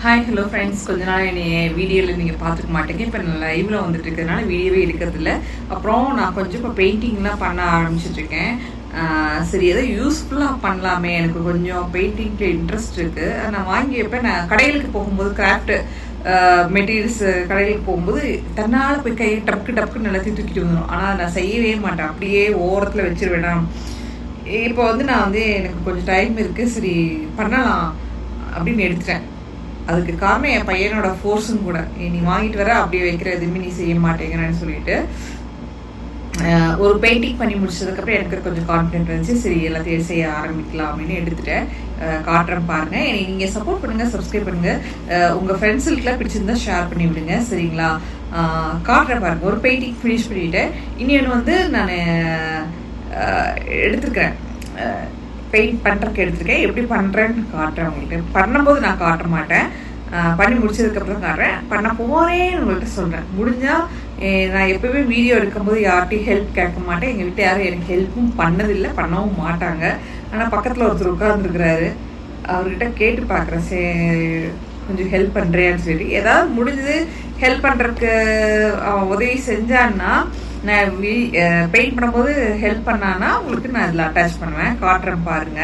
Hi hello friends கொஞ்ச நாள் என்னைய வீடியோவில் நீங்கள் பார்த்துக்க மாட்டேங்க. இப்போ நான் லைவில் வந்துட்டு இருக்கிறதுனால வீடியோவே எடுக்கிறதில்ல. அப்புறம் நான் கொஞ்சம் இப்போ பெயிண்டிங்லாம் பண்ண ஆரம்பிச்சிட்ருக்கேன் சரி ஏதோ யூஸ்ஃபுல்லாக பண்ணலாமே. எனக்கு கொஞ்சம் பெயிண்டிங்கில் இன்ட்ரெஸ்ட் இருக்குது நான் வாங்கியப்போ நான் கடைகளுக்கு போகும்போது கிராஃப்ட்டு மெட்டீரியல்ஸ் கடைகளுக்கு போகும்போது தன்னால் போய் கையை டப்புக்கு டப்புக்கு எல்லாத்தையும் தூக்கிட்டு வந்துடும் ஆனால் நான் செய்யவே மாட்டேன். அப்படியே ஓரத்தில் வச்சிருவேன் இப்போ வந்து நான் வந்து எனக்கு கொஞ்சம் டைம் இருக்குது சரி பண்ணலாம் அப்படின்னு எடுத்துட்டேன். அதுக்கு காரணம் என் பையனோட ஃபோர்ஸும் கூட. நீ வாங்கிட்டு வர அப்படியே வைக்கிற எதுவுமே நீ செய்ய மாட்டேங்கிறேன்னு சொல்லிட்டு ஒரு பெயிண்டிங் பண்ணி முடிச்சதுக்கப்புறம் எனக்கு கொஞ்சம் கான்ஃபிடென்ட் இருந்துச்சு. சரி எல்லாத்தையும் செய்ய ஆரம்பிக்கலாம் அப்படின்னு எடுத்துட்டேன் காட்டுறேன் பாருங்க. நீங்கள் சப்போர்ட் பண்ணுங்கள் சப்ஸ்கிரைப் பண்ணுங்கள் உங்கள் உங்க ஃப்ரெண்ட்ஸுக்குலாம் பிடிச்சிருந்தா ஷேர் பண்ணி விடுங்க. சரிங்களா? காட்டுறேன் பாருங்க. ஒரு பெயிண்டிங் ஃபினிஷ் பண்ணிவிட்டேன் இன்னொன்று வந்து நான் எடுத்துருக்கிறேன் பெயிண்ட் பண்ணுறதுக்கு எடுத்துருக்கேன். எப்படி பண்ணுறேன்னு காட்டுறேன் உங்களுக்கு பண்ணும்போது நான் காட்ட மாட்டேன். பண்ணி முடிச்சதுக்கப்புறம் காட்டுறேன். பண்ண போகிறேன்னு உங்கள்கிட்ட சொல்கிறேன் முடிஞ்சால் நான் எப்பவுமே வீடியோ எடுக்கும்போது யார்கிட்டையும் ஹெல்ப் கேட்க மாட்டேன். எங்கள் வீட்டு யாரும் எனக்கு ஹெல்ப்பும் பண்ணதில்லை. பண்ணவும் மாட்டாங்க. ஆனால் பக்கத்தில் ஒருத்தர் உட்காந்துருக்கிறாரு அவர்கிட்ட கேட்டு பார்க்குறேன். சே கொஞ்சம் ஹெல்ப் பண்ணுறேன்னு சொல்லி ஏதாவது முடிஞ்சது ஹெல்ப் பண்ணுறதுக்கு அவன் உதவி செஞ்சான்னா நான் பெயிண்ட் பண்ணும்போது ஹெல்ப் பண்ணான்னா உங்களுக்கு நான் இதில் அட்டாச் பண்ணுவேன். காட்டுறேன் பாருங்க.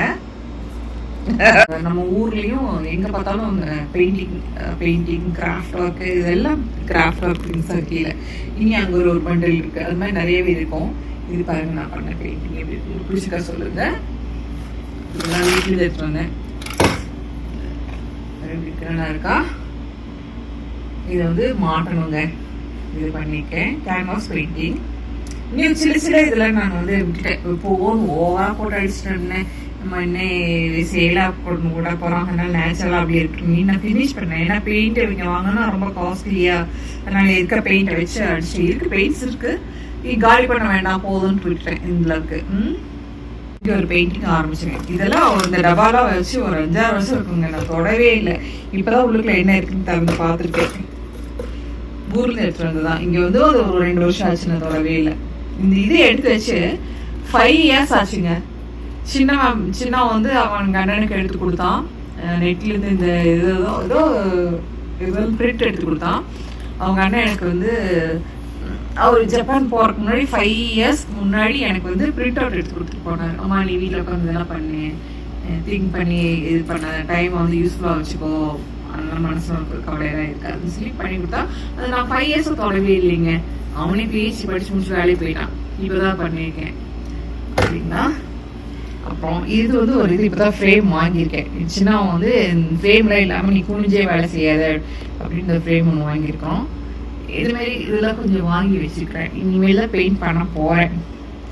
நம்ம ஊர்லேயும் எங்க பார்த்தாலும் பெயிண்டிங் பெயிண்டிங் கிராஃப்ட் ஒர்க் இதெல்லாம் கிராஃப்ட் ஒர்க் திங்ஸ் கீழே இனி அங்க ஒரு ஒரு பண்டில் இருக்கு. அது மாதிரி நிறையவே இருக்கும். இது பாருங்க நான் பண்ண பெயிண்டிங் எப்படி இருக்கு பிடிச்சிக்கா சொல்லுங்க. இதெல்லாம் வீட்டில் எடுத்து வந்தேன். நல்லா இருக்கா? இதை வந்து மாட்டணுங்க. இது பண்ணியிருக்கேன் கேன்வாஸ் பெயிண்டிங் இன்னும் சில சில இதெல்லாம் நான் வந்து விட்டுட்டேன். இப்போ ஓவா போட்டு அடிச்சிட்டேன் நம்ம என்ன சேலாக போடணும் கூட போகிறோம் அதனால நேச்சுரலாக அப்படி இருக்கு. நான் ஃபினிஷ் பண்ணேன். ஏன்னா பெயிண்ட் இவங்க வாங்கினா ரொம்ப காஸ்ட்லியா அதனால இருக்க பெயிண்டை வச்சு அடிச்சு இருக்கு பெயிண்ட்ஸ் இருக்கு. நீ காலி பண்ண வேண்டாம் போதும்னு விட்டுட்டேன் இந்தளவுக்கு ம்? இங்கே ஒரு பெயிண்டிங் ஆரம்பிச்சிருக்கேன். இதெல்லாம் இந்த டபாலாம் வச்சு ஒரு அஞ்சாறு வருஷம் இருக்குங்க. நான் தொடவே இல்லை. இப்போதான் உள்ளுக்குள்ள என்ன இருக்குன்னு திறந்து பார்த்துருக்கேன். ஊர்ல எடுத்துட்டு வந்ததுதான். இங்க வந்து ஒரு ரெண்டு வருஷம் ஆச்சு நான் தொடவே இல்லை. இந்த இது எடுத்து வச்சு ஃபைவ் இயர்ஸ் ஆச்சுங்க. சின்னவன் சின்னவன் வந்து அவன் அண்ணனுக்கு எடுத்து கொடுத்தான். நெட்லேருந்து இந்த இது ஏதோ ஏதோ பிரிண்ட் எடுத்து கொடுத்தான். அவங்க அண்ணன் எனக்கு வந்து அவர் ஜப்பான் போகிறதுக்கு முன்னாடி ஃபைவ் இயர்ஸ் முன்னாடி எனக்கு வந்து பிரிண்ட் அவுட் எடுத்து கொடுத்துட்டு போனார். அம்மா நீ வீட்டில் உட்காந்து இதெல்லாம் பண்ணு. திங்க் பண்ணி இது பண்ண. டைம் வந்து யூஸ்ஃபுல்லாக வச்சுக்கோ. அதனால மனசு உனக்கு கவலையெல்லாம் இருக்காதுன்னு சொல்லி பண்ணி கொடுத்தா அது நான் ஃபைவ் இயர்ஸ் தொடவே இல்லைங்க. அவனே பிஹெச்டி படிச்சு முடிச்சு வேலைக்கு போயிட்டான். இப்போதான் பண்ணியிருக்கேன். அப்படின்னா அப்புறம் இது வந்து ஒரு இது இப்பதான் ஃப்ரேம் வாங்கியிருக்கேன். சின்ன வந்து ஃப்ரேம்ல இல்லாம நீ குனிஞ்சே வேலை செய்யாத அப்படின்ற ஃப்ரேம் ஒன்று வாங்கியிருக்கோம். இது மாதிரி இதெல்லாம் கொஞ்சம் வாங்கி வச்சிருக்கேன் இனிமேல் தான் பெயிண்ட் பண்ண போறேன்.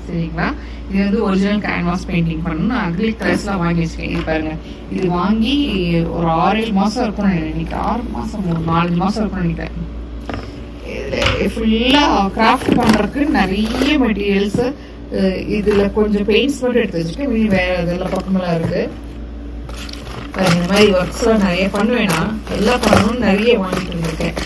சரிங்களா? இது வந்து ஒரிஜினல் கேன்வாஸ் பெயிண்டிங் பண்ணணும். நான் அக்ரிலிக் கலர்ஸ்லாம் வாங்கி வச்சுக்கேன் இது பாருங்க. இது வாங்கி ஒரு ஆறு ஏழு மாதம் இருக்கும்னு நினைக்கிறேன். ஆறு மாதம் ஒரு நாலஞ்சு மாதம் இருக்கும்னு நினைக்கிறேன். ஃபுல்லாக கிராஃப்ட் பண்ணுறதுக்கு நிறைய மெட்டீரியல்ஸ் இதில் கொஞ்சம் பெயிண்ட்ஸ் மட்டும் எடுத்து வச்சுருக்கேன். மீதி வேறு இதெல்லாம் பக்கமெல்லாம் இருக்குது இந்த மாதிரி ஒர்க்ஸ்லாம் நிறைய பண்ணுவேனா எல்லாம் பண்ணணும்னு நிறைய வாங்கிட்டு இருந்திருக்கேன்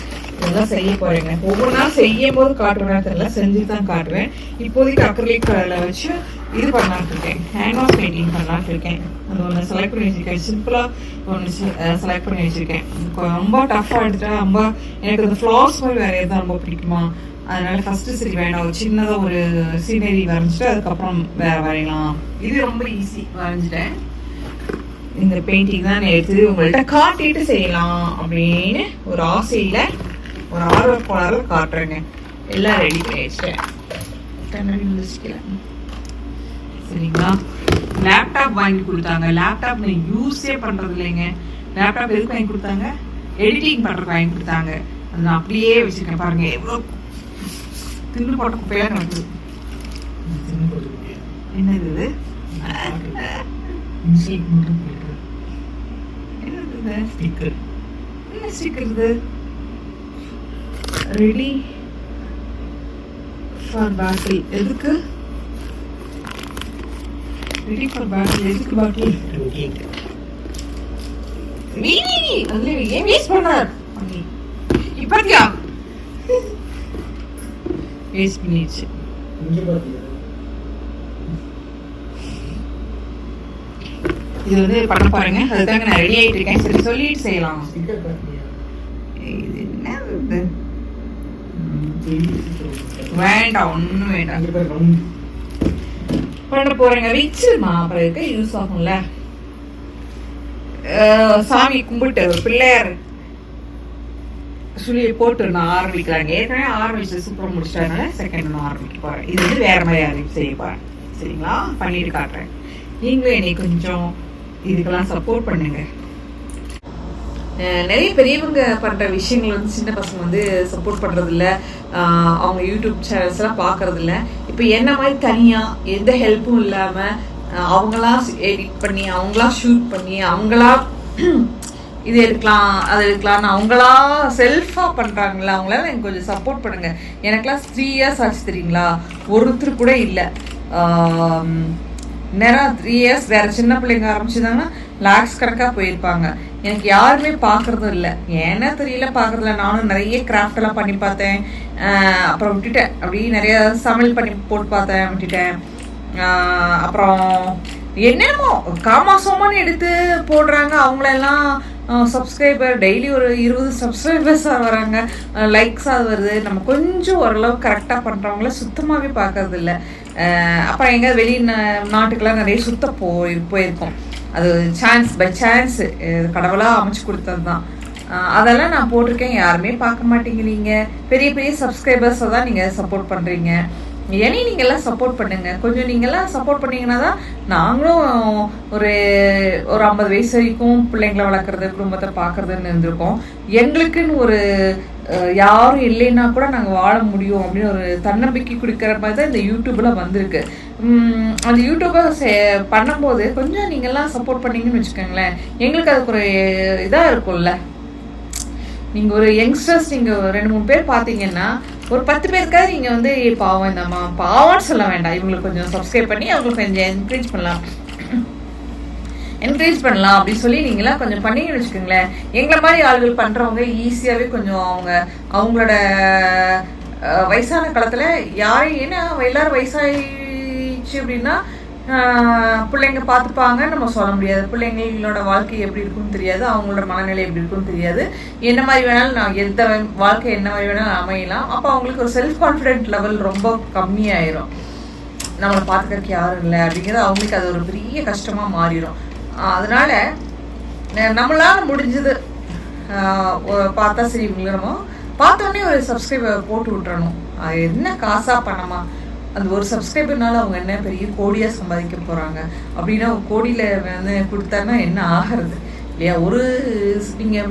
தான் செய்ய போறேங்க. நாள் செய்யும் போது காட்டுவேன் தெரியல செஞ்சு தான் காட்டுவேன் இப்போதைக்கு அக்ரலிக் கலரில் வச்சு இது பண்ணலான்னு இருக்கேன். ஹேண்ட் வாஷ் பெயிண்டிங் பண்ணலான்னு இருக்கேன். அது ஒன்று செலக்ட் பண்ணி வச்சிருக்கேன். சிம்பிளாக ஒன்று செலக்ட் பண்ணி வச்சிருக்கேன். ரொம்ப டஃப்பாக எடுத்துட்டா ரொம்ப எனக்கு அந்த ஃப்ளார்ஸ் மாதிரி வேற எதுவும் ரொம்ப பிடிக்குமா? அதனால ஃபர்ஸ்ட் சரி வேண்டாம். ஒரு சின்னதாக ஒரு சீனரி வரைஞ்சிட்டு அதுக்கப்புறம் வேற வரையலாம். இது ரொம்ப ஈஸி வரைஞ்சிட்டேன். இந்த பெயிண்டிங் தான் நான் எடுத்து உங்கள்கிட்ட காட்டிட்டு செய்யலாம் அப்படின்னு ஒரு ஆசையில ஒரு ஆர்வ கோளாறுல காட்டுறேங்க எல்லாம் ரெடி பண்ணி வச்சிட்டேன் சரிங்களா? லேப்டாப் வாங்கி கொடுத்தாங்க. லேப்டாப் நான் யூஸே பண்றது இல்லைங்க. லேப்டாப் எதுக்கு வாங்கி கொடுத்தாங்க? எடிட்டிங் பண்றதுக்கு வாங்கி கொடுத்தாங்க. அது நான் அப்படியே வச்சிருக்கேன். பாருங்க எவ்வளோ தின்னு போட்ட குப்பையா கிடக்குது. என்னது இது? என்னது இது? ஸ்டிக்கர் என்ன ஸ்டிக்கர் இது? ரெடி ஃபார் பேட்டில் எதுக்கு? ரெடி ஃபார் பேட்டில் எதுக்கு பேட்டில் வீணி அதுல ஏன் வேஸ்ட் பண்ணார். பண்ணி இப்பத்தியா வேஸ்ட் பண்ணிடுச்சு இங்கே இது வந்து பண்ண பாருங்க. அதுதாங்க நான் ரெடி ஆயிட்டு இருக்கேன். சரி சொல்லிட்டு செய்யலாம். இது என்ன. வேண்டாம் ஒன்றும் வேண்டாம் பண்ண போறேங்க. வச்சிருமா அப்புறம் இருக்க யூஸ் ஆகும்ல சாமி கும்பிட்டு ஒரு பிள்ளையார் சுழியை போட்டு நான் ஆரம்பிக்கிறாங்க. ஏற்கனவே ஆரம்பிச்சு சூப்பர் முடிச்சிட்டதுனால செகண்ட் நான் ஆரம்பிக்க போறேன். இது வந்து வேற மாதிரி ஆரம்பிச்சு செய்ய போறேன். சரிங்களா? பண்ணிட்டு காட்டுறேன். நீங்களும் என்னை கொஞ்சம் இதுக்கெல்லாம் சப்போர்ட் பண்ணுங்க. நிறைய பெரியவங்க பண்ணுற விஷயங்கள் வந்து சின்ன பசங்க வந்து சப்போர்ட் பண்ணுறதில்ல அவங்க யூடியூப் சேனல்ஸ்லாம் பார்க்குறதில்ல இப்போ என்ன மாதிரி தனியாக எந்த ஹெல்ப்பும் இல்லாமல் அவங்களா எடிட் பண்ணி அவங்களா ஷூட் பண்ணி அவங்களா இது எடுக்கலாம் அது எடுக்கலாம்னு அவங்களா செல்ஃபாக பண்ணுறாங்களா அவங்களால எனக்கு கொஞ்சம் சப்போர்ட் பண்ணுங்கள் எனக்குலாம் த்ரீ இயர்ஸ் ஆச்சு தெரியுங்களா? ஒருத்தர் கூட இல்லை. நேரம் த்ரீ இயர்ஸ் வேறு சின்ன பிள்ளைங்க ஆரம்பிச்சிருந்தாங்கன்னா லேக்ஸ் கணக்காக போயிருப்பாங்க. எனக்கு யாருமே பார்க்கறதும் இல்லை. ஏன்னா தெரியல பார்க்கறதில்ல நானும் நிறைய கிராஃப்ட் எல்லாம் பண்ணி பார்த்தேன். அப்புறம் விட்டுட்டேன். அப்படியே நிறைய சமையல் பண்ணி போட்டு பார்த்தேன் விட்டுட்டேன். அப்புறம் என்னென்னமோ காமாசோமான்னு எடுத்து போடுறாங்க. அவங்களெல்லாம் சப்ஸ்கிரைபர் டெய்லி ஒரு இருபது சப்ஸ்கிரைபர்ஸ் வராங்க. லைக்ஸ் அது வருது. நம்ம கொஞ்சம் ஓரளவு கரெக்டாக பண்ணுறவங்கள சுத்தமாகவே பார்க்கறதில்ல அப்புறம் எங்கே வெளி நா- நாட்டுக்கெல்லாம் நிறைய சுத்த போய் போயிருக்கோம். அது சான்ஸ் பை சான்ஸ் கடவுளாக அமைச்சு கொடுத்தது தான் அதெல்லாம் நான் போட்டிருக்கேன். யாருமே பார்க்க மாட்டேங்கிறீங்க பெரிய பெரிய சப்ஸ்கிரைபர்ஸை தான் நீங்கள் சப்போர்ட் பண்ணுறீங்க என்னையும் நீங்க எல்லாம் சப்போர்ட் பண்ணுங்க. கொஞ்சம் நீங்க எல்லாம் சப்போர்ட் பண்ணீங்கன்னா தான் நாங்களும் ஒரு ஒரு ஐம்பது வயசு வரைக்கும் பிள்ளைங்களை வளர்க்குறது குடும்பத்தை பார்க்கறதுன்னு இருந்திருக்கோம். எங்களுக்குன்னு ஒரு யாரும் இல்லைன்னா கூட நாங்கள் வாழ முடியும் அப்படின்னு ஒரு தன்னம்பிக்கை கொடுக்குற மாதிரி தான் இந்த யூடியூப்ல வந்திருக்கு. அந்த யூடியூப்பை பண்ணும்போது கொஞ்சம் நீங்கள்லாம் சப்போர்ட் பண்ணீங்கன்னு வச்சுக்கோங்களேன். எங்களுக்கு அதுக்கு ஒரு இதாக இருக்கும்ல. நீங்கள் ஒரு யங்ஸ்டர்ஸ் நீங்கள் ரெண்டு மூணு பேர் பார்த்தீங்கன்னா ஒரு பத்து பேருக்காவது நீங்கள் வந்து பாவம் இந்த பாவம்னு சொல்ல வேண்டாம். இவங்களுக்கு கொஞ்சம் சப்ஸ்கிரைப் பண்ணி அவங்களுக்கு கொஞ்சம் என்கரேஜ் பண்ணலாம். என்கரேஜ் பண்ணலாம் அப்படின்னு சொல்லி நீங்களாம் கொஞ்சம் பண்ணீங்கன்னு வச்சுக்கோங்களேன். எங்களை மாதிரி ஆளுகள் பண்றவங்க ஈஸியாவே கொஞ்சம் அவங்க அவங்களோட வயசான காலத்துல யாரையும் ஏன்னா எல்லாரும் வயசாயிடுச்சு அப்படின்னா பிள்ளைங்க பார்த்துப்பாங்க நம்ம சொல்ல முடியாது. பிள்ளைங்களோட வாழ்க்கை எப்படி இருக்குன்னு தெரியாது. அவங்களோட மனநிலை எப்படி இருக்குன்னு தெரியாது. என்ன மாதிரி வேணாலும் நான் எந்த வாழ்க்கை என்ன மாதிரி வேணாலும் அமையலாம். அப்போ அவங்களுக்கு ஒரு செல்ஃப் கான்ஃபிடென்ட் லெவல் ரொம்ப கம்மியாயிரும். நம்மளை பார்த்துக்கறக்கு யாரும் இல்லை அப்படிங்கிறது அவங்களுக்கு அது ஒரு பெரிய கஷ்டமாக மாறிடும் அதனால நம்மளால் நம்மளால முடிஞ்சது. பார்த்தா சரி இவங்களுமோ பார்த்தோன்னே ஒரு சப்ஸ்கிரைபர் போட்டு விட்டுறணும். அது என்ன காசாக பணமா? அந்த ஒரு சப்ஸ்கிரைபர்னால அவங்க என்ன பெரிய கோடியாக சம்பாதிக்க போகிறாங்க அப்படின்னா கோடியில் வந்து கொடுத்தாங்கன்னா என்ன ஆகிறது? இல்லையா? ஒரு நீங்கள்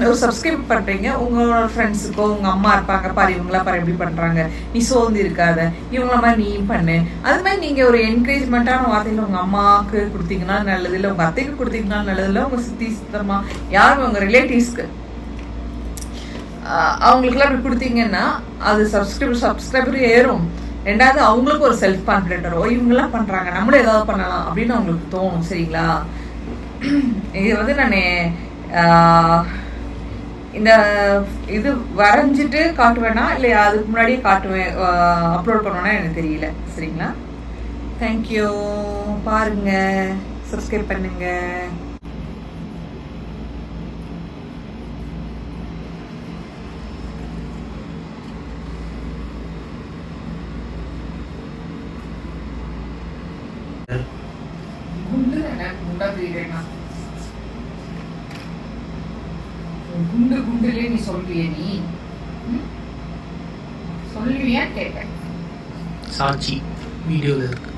ஒரு சப்ஸ்கிரைப் பண்றீங்க உங்களோட ஃப்ரெண்ட்ஸுக்கோ உங்க அம்மா இருப்பாங்க பாரு இவங்களா பாரு எப்படி பண்றாங்க. நீ சோர்ந்து இருக்காத. இவங்கள மாதிரி நீயும் பண்ணு. அது மாதிரி நீங்க ஒரு என்கரேஜ்மெண்ட்டான வார்த்தைகள் உங்க அம்மாவுக்கு கொடுத்தீங்கன்னா நல்லது இல்லை உங்க அத்தைக்கு கொடுத்தீங்கன்னா நல்லது இல்லை உங்க சித்தி சித்தம்மா யாரும் உங்க ரிலேட்டிவ்ஸ்க்கு அவங்களுக்குலாம் அப்படி கொடுத்தீங்கன்னா அது சப்ஸ்கிரைபர் சப்ஸ்கிரைபர் ஏறும். ரெண்டாவது அவங்களுக்கு ஒரு செல்ஃப் கான்ஃபிடென்ட் வரும் இவங்கெல்லாம் பண்றாங்க நம்மளும் ஏதாவது பண்ணலாம் அப்படின்னு அவங்களுக்கு தோணும் சரிங்களா? இது வந்து நான் இந்த இது வரைஞ்சிட்டு காட்டுவேனா? இல்லை அதுக்கு முன்னாடியே காட்டுவேன். அப்லோட் பண்ணுவேன்னா எனக்கு தெரியல. சரிங்களா? தேங்க்யூ பாருங்க. சப்ஸ்கிரைப் பண்ணுங்க குண்டு தானே குண்டா தெரியுறேன்னா குண்டு குண்டுலே நீ சொல்லுவிய நீ? சொல்லுவியா கேட்டேன். சாட்சி வீடியோல இருக்கு?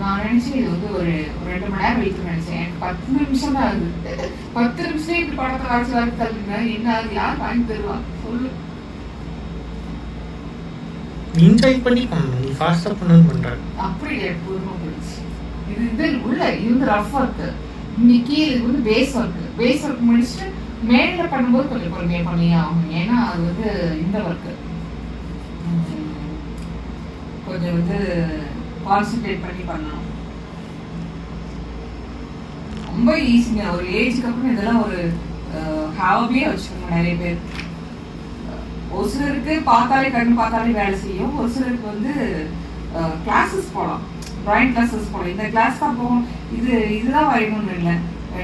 நான் நினைச்சேன் இது வந்து ஒரு ரெண்டு மணி நேரம் வெயிட் நினைச்சேன். பத்து நிமிஷம் தான் ஆகுது. பத்து நிமிஷம் இந்த படத்தை வாட்சி வாங்கி தள்ளுங்க என்ன ஆகுது? யார் வாங்கி தருவா? சொல்லு. நீ என்ஜாய் பண்ணி பண்ணணும் நீ பண்ணணும் பண்ற. அப்படி இது இது உள்ள இது வந்து ரஃப் ஒர்க்கு இன்னைக்கு இது வந்து பேஸ் ஒர்க்கு பேஸ் ஒர்க் முடிச்சுட்டு மேல பண்ணும்போது கொஞ்சம் பொறுமையாக பண்ணியே ஆகும் ஏன்னா அது வந்து இந்த ஒர்க்கு கொஞ்சம் வந்து கான்சென்ட்ரேட் பண்ணி பண்ணணும். ரொம்ப ஈஸிங்க ஒரு ஏஜுக்கு அப்புறம் இதெல்லாம் ஒரு ஹாபியாக வச்சுக்கோங்க நிறைய பேர். ஒரு சிலருக்கு பார்த்தாலே கண் பார்த்தாலே வேலை செய்யும். ஒரு சிலருக்கு வந்து கிளாஸஸ் போகலாம் ட்ராயிங் கிளாஸஸ் போகலாம் இந்த கிளாஸ் தான் போகணும். இது இதுதான் வரையணும்னு இல்லை.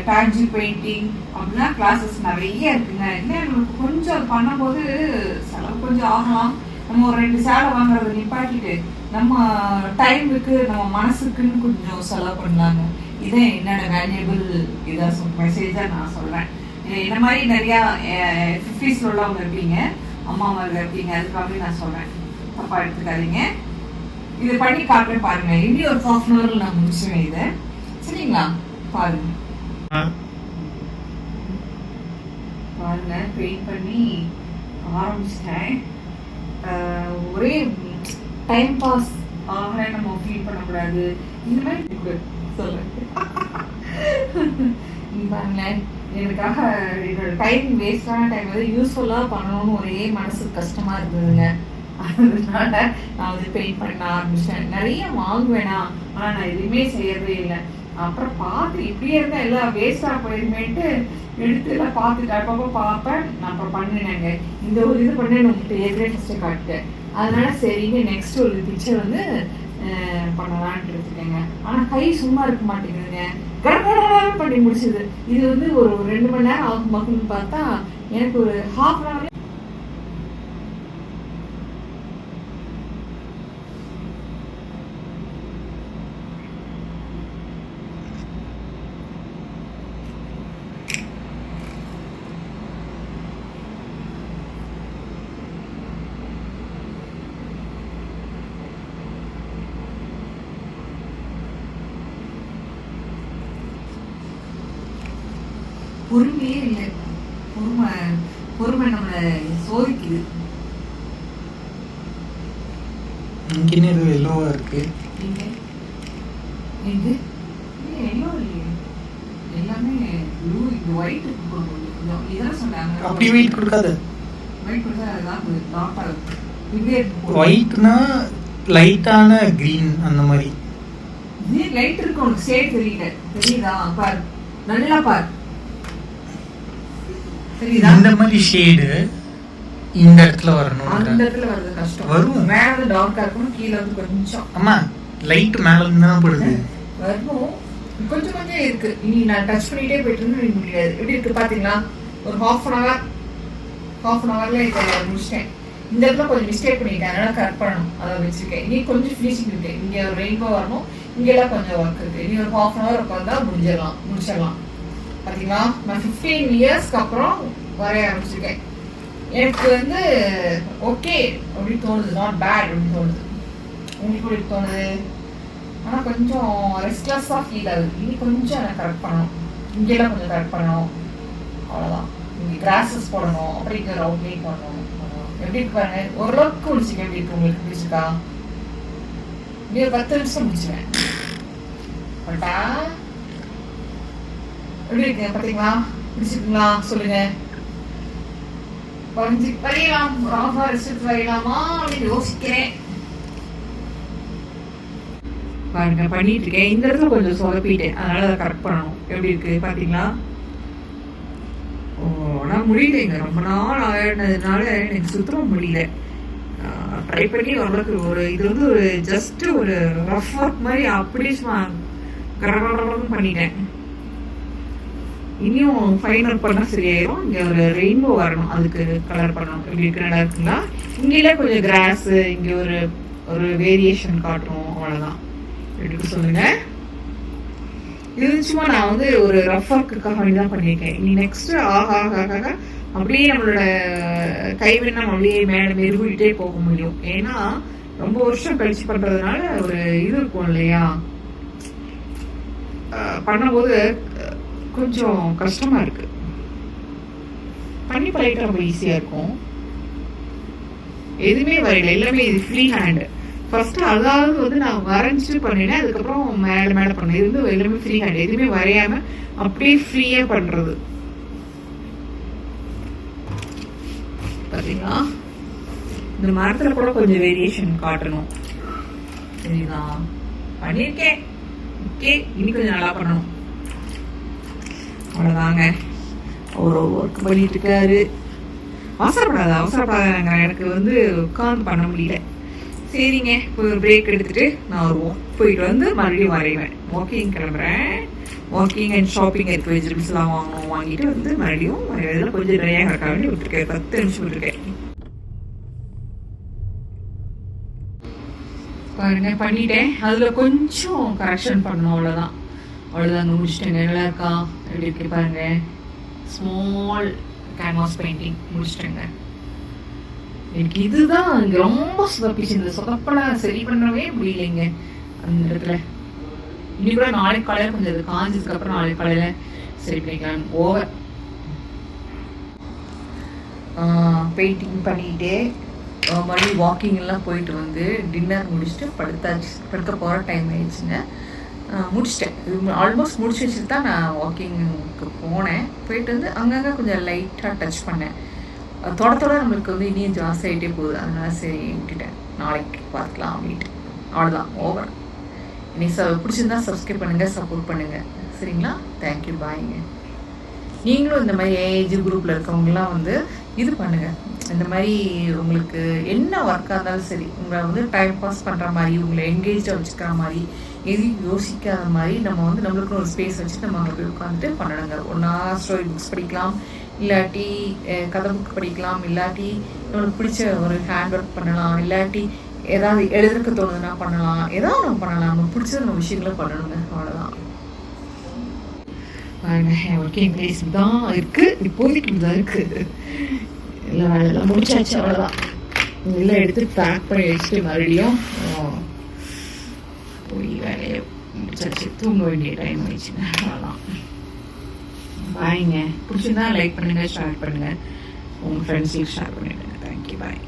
டான்ஜி பெயிண்டிங் அப்படின்னா கிளாஸஸ் நிறைய இருக்குங்க. என்ன நம்மளுக்கு கொஞ்சம் அது பண்ணும்போது செலவு கொஞ்சம் ஆகலாம். நம்ம ஒரு ரெண்டு சேலை வாங்குறத நிப்பாட்டிட்டு நம்ம டைமுக்கு நம்ம மனசுக்குன்னு கொஞ்சம் செலவு பண்ணலாங்க. இதே என்னோட வேல்யூபிள் இதாக சொல் மெசேஜாக நான் சொல்கிறேன் இந்த மாதிரி நிறையா ஃபிஃப்டிஸில் உள்ளவங்க இருப்பீங்க அம்மாமார்கள் இருப்பீங்க அதுக்காகவே நான் சொல்கிறேன் தப்பாக எடுத்துக்காதீங்க. இது பண்ணி காட்டுறேன் பாருங்க. இனி ஒரு ஹாஃப் அன் ஹவரில் நான் முடிச்சுவேன் இதை. சரிங்களா? பாருங்க. பாருங்க. பெயிண்ட் பண்ணி ஆரம்பிச்சிட்டேன். ஒரே டைம் பாஸ் ஆகல. நம்ம ஃபீல் பண்ணக்கூடாது. இந்த மாதிரி இங்க பாருங்களேன். எனக்காக என்னோட டைம் வேஸ்டான டைம் வந்து யூஸ்ஃபுல்லாக பண்ணணும்னு ஒரே மனசுக்கு கஷ்டமாக இருந்ததுங்க. அதனால நான் வந்து பெயிண்ட் பண்ண ஆரம்பிச்சேன். நிறைய வாங்குவேனா ஆனால் நான் எதுவுமே செய்யறதே இல்லை. அப்புறம் பார்த்து இப்படியே இருந்தால் எல்லாம் வேஸ்டாக போயிருமேன்ட்டு எடுத்து எல்லாம் பார்த்துட்டு அப்பப்போ பார்ப்பேன். நான் அப்புறம் பண்ணினேங்க. இந்த ஒரு இது பண்ணேன் உங்கள்கிட்ட ஏற்கனவே ஃபஸ்ட்டு காட்டுட்டேன். அதனால சரிங்க நெக்ஸ்ட் ஒரு பிக்சர் வந்து பண்ணலான்ட்டு எடுத்துக்கேங்க ஆனால் கை சும்மா இருக்க மாட்டேங்குதுங்க. கடகடகடன்னு பண்ணி முடிச்சது. இது வந்து ஒரு ரெண்டு மணி நேரம் ஆகும் மக்கள்னு பார்த்தா எனக்கு ஒரு ஹாஃப் அன் ஹவர் பொறுமையே இல்லை. பொறுமை பொறுமை நம்மளை சோதிக்குது. இங்க எல்லோவா இருக்கு. இது எல்லோ இல்லையே. எல்லாமே ப்ளூ இது ஒயிட் இதெல்லாம் சொன்னாங்க. அப்படி வெயிட் கொடுக்காத. ஒயிட் கொடுத்தா அதுதான் இப்படியே இருக்கு. ஒயிட்னா லைட்டான கிரீன் அந்த மாதிரி. லைட் இருக்கு உனக்கு ஷேட் தெரியல. தெரியுதா? பார். நல்லா பார். தெரியுதா? இந்த மாதிரி ஷேடு இந்த இடத்துல வரணும் அந்த இடத்துல வர்றது கஷ்டம். வரும். மேல டார்க்கா இருக்கணும் கீழே வந்து கொஞ்சம். ஆமா லைட் மேல இருந்து தான் படுது. வரும். கொஞ்சம் கொஞ்சம் இருக்கு. இனி நான் டச் பண்ணிட்டே போயிட்டு இருந்தா முடியாது. எப்படி இருக்கு பாத்தீங்களா? ஒரு half an hour half an ஹவர்ல இதை முடிச்சிட்டேன். இந்த இடத்துல கொஞ்சம் மிஸ்டேக் பண்ணிட்டேன். அதனால கரெக்ட் பண்ணணும். அதை வச்சிருக்கேன். இனி கொஞ்சம் ஃபினிஷிங் இருக்கு. இங்க ஒரு ரெயின்போ வரணும். இங்கெல்லாம் கொஞ்சம் ஒர்க் இருக்கு. இனி ஒரு ஹாஃப் அன் ஹவர் உட்காந்தா முடிஞ்சிடலாம். முடிச்சிடலாம். பாத்தீங்களா? நான் ஃபிஃப்டீன் இயர்ஸ்க்கு அப்புறம் வரைய ஆரம்பிச்சிருக்கேன். எனக்கு வந்து ஓகே அப்படின்னு தோணுது. நாட் பேட் அப்படின்னு தோணுது. உங்களுக்கு எப்படி தோணுது? ஆனால் கொஞ்சம் ரெஸ்ட்லெஸ்ஸாக ஃபீல் ஆகுது. இனி கொஞ்சம் எனக்கு கரெக்ட் பண்ணணும். இங்கெல்லாம் கொஞ்சம் கரெக்ட் பண்ணணும். அவ்வளோதான் இங்கே கிராஸஸ் போடணும். அப்படி இங்கே ஒரு பண்ணணும் எப்படி இருக்கு ஓரளவுக்கு முடிச்சுக்க எப்படி இருக்கு உங்களுக்கு? பிடிச்சிருக்கா நீ ஒரு பத்து நிமிஷம் முடிச்சுவேன் பட்டா. எப்படி இருக்கு? பார்த்தீங்களா பிடிச்சிருக்குங்களா சொல்லுங்க. வரைஞ்சி வரையலாம். ராகா ரிசல்ட் வரையலாமா? அப்படின்னு யோசிக்கிறேன். பாருங்க பண்ணிட்டு இருக்கேன். இந்த இடத்துல கொஞ்சம் சொதப்பிட்டேன். அதனால அதை கரெக்ட் பண்ணணும். எப்படி இருக்கு? பாத்தீங்களா ஓ ஆனால் முடியலைங்க ரொம்ப நாள் ஆயிடுனதுனால எனக்கு சுத்தமா முடியல. ட்ரை பண்ணி ஓரளவுக்கு ஒரு இது வந்து ஒரு ஜஸ்ட் ஒரு ரஃப் ஒர்க் மாதிரி அப்படியே சும்மா கடகடன்னு பண்ணிட்டேன் இனியும் ஃபைன் ஒர்க் பண்ணா சரியாயிரும். இங்கே ஒரு ரெயின்போ வரணும். அதுக்கு கலர் பண்ணணும். இப்படி இருக்கு நல்லா இருக்குங்களா? இங்கேயில கொஞ்சம் கிராஸ் இங்கே ஒரு ஒரு வேரியேஷன் காட்டும் அவ்வளோதான் எப்படி சொல்லுங்க. இது சும்மா நான் வந்து ஒரு ரஃப் ஒர்க்குக்காக வேண்டி தான் பண்ணியிருக்கேன். இனி நெக்ஸ்ட் ஆக ஆக ஆக அப்படியே நம்மளோட கைவினம் அப்படியே மேலே மெருகிட்டே போக முடியும். ஏன்னா ரொம்ப வருஷம் கழிச்சு பண்றதுனால ஒரு இது இருக்கும் இல்லையா? பண்ணும்போது கொஞ்சம் கஷ்டமாக இருக்குது பண்ணி பழகிட்டு ரொம்ப ஈஸியாக இருக்கும். எதுவுமே வரையல. எல்லாமே இது ஃப்ரீ ஹேண்டு ஃபர்ஸ்ட் அதாவது வந்து நான் வரைஞ்சிட்டு பண்ணினேன் அதுக்கப்புறம் மேலே மேலே பண்ணேன். இது வந்து எல்லாமே ஃப்ரீ ஹேண்ட் எதுவுமே வரையாமல் அப்படியே ஃப்ரீயாக பண்ணுறது பார்த்தீங்களா இந்த மரத்தில் கூட கொஞ்சம் வேரியேஷன் காட்டணும். சரிங்களா? பண்ணியிருக்கேன் ஓகே இனி கொஞ்சம் நல்லா பண்ணணும். அவ்வளோதாங்க ஒரு ஒர்க் பண்ணிட்டு இருக்காரு. அவசரப்படாத அவசரப்படாத எனக்கு வந்து உட்காந்து பண்ண முடியல. சரிங்க இப்போ ஒரு பிரேக் எடுத்துட்டு நான் வருவோம் போயிட்டு வந்து மறுபடியும் வரைவேன். வாக்கிங் கிளம்புறேன். வாக்கிங் அண்ட் ஷாப்பிங் இருக்கு வெஜிடபிள்ஸ்லாம் வாங்கணும் வாங்கிட்டு வந்து மறுபடியும் இதெல்லாம் கொஞ்சம் நிறையா கிடக்க வேண்டி விட்டுருக்கேன். பத்து நிமிஷம் விட்டுருக்கேன். பாருங்க பண்ணிட்டேன். அதில் கொஞ்சம் கரெக்ஷன் பண்ணணும் அவ்வளோதான் அவ்வளோதாங்க முடிச்சிட்டேங்க. நல்லா இருக்கா? எப்படி இருக்கு பாருங்க. ஸ்மால் கேன்வாஸ் பெயிண்டிங் முடிச்சிட்டேங்க. எனக்கு இதுதான் இங்க ரொம்ப சுதப்பிச்சு இந்த சொதப்பட சரி பண்ணவே முடியலைங்க அந்த இடத்துல. இனி கூட நாளைக்கு காலையில கொஞ்சம் அது காஞ்சதுக்கு அப்புறம் நாளைக்கு காலையில சரி பண்ணிக்கலாம் ஓவர் பெயிண்டிங் பண்ணிக்கிட்டே மறுபடியும் வாக்கிங் எல்லாம் போயிட்டு வந்து டின்னர் முடிச்சுட்டு படுத்தாச்சு. படுக்க போகிற டைம் ஆயிடுச்சுங்க. முடிச்சிட்டேன். ஆல்மோஸ்ட் முடிச்சு வச்சுட்டு தான் நான் வாக்கிங்க்கு போனேன். போயிட்டு வந்து அங்கங்கே கொஞ்சம் லைட்டாக டச் பண்ணேன். தொட தொட நம்மளுக்கு வந்து இனியும் ஜாஸ்தி ஆகிட்டே போகுது. அதனால சரி விட்டுட்டேன். நாளைக்கு பார்க்கலாம் அப்படின்ட்டு. அவ்வளோதான் ஓவர் இனி ச பிடிச்சிருந்தா சப்ஸ்கிரைப் பண்ணுங்கள் சப்போர்ட் பண்ணுங்கள் சரிங்களா? தேங்க்யூ பாய்ங்க நீங்களும் இந்த மாதிரி ஏஜ் குரூப்பில் இருக்கவங்கலாம் வந்து இது பண்ணுங்கள் இந்த மாதிரி உங்களுக்கு என்ன ஒர்க்காக இருந்தாலும் சரி உங்களை வந்து டைம் பாஸ் பண்ணுற மாதிரி உங்களை என்கேஜாக வச்சுக்கிற மாதிரி எதையும் யோசிக்காத மாதிரி நம்ம வந்து நம்மளுக்கு ஒரு ஸ்பேஸ் வச்சு நம்ம அங்கே போய் உட்காந்துட்டு பண்ணணுங்க ஒன்றா ஸ்டோரி புக்ஸ் படிக்கலாம். இல்லாட்டி கதை புக் படிக்கலாம். இல்லாட்டி நம்மளுக்கு பிடிச்ச ஒரு ஹேண்ட் ஒர்க் பண்ணலாம். இல்லாட்டி ஏதாவது எழுதுறதுக்கு தோணுதுன்னா பண்ணலாம். ஏதாவது நம்ம பண்ணலாம். நமக்கு பிடிச்ச நம்ம விஷயங்களை பண்ணணுங்க. அவ்வளோதான் ஒர்க்கிங் இங்கிலீஷ் தான் இருக்கு. இப்போதைக்கு இப்படிதான் இருக்கு. எல்லா முடிச்சாச்சு. அவ்வளோதான் எல்லாம் எடுத்து பேக் பண்ணி வச்சுட்டு மறுபடியும் முடிச்சிருச்சு தூங்க வேண்டிய டைம் ஆயிடுச்சுங்க அவ்வளோதான் பாய்ங்க பிடிச்சிருந்தா லைக் பண்ணுங்கள் ஷேர் பண்ணுங்கள் உங்கள் ஃப்ரெண்ட்ஸையும் ஷேர் பண்ணிடுங்க தேங்க்யூ பாய்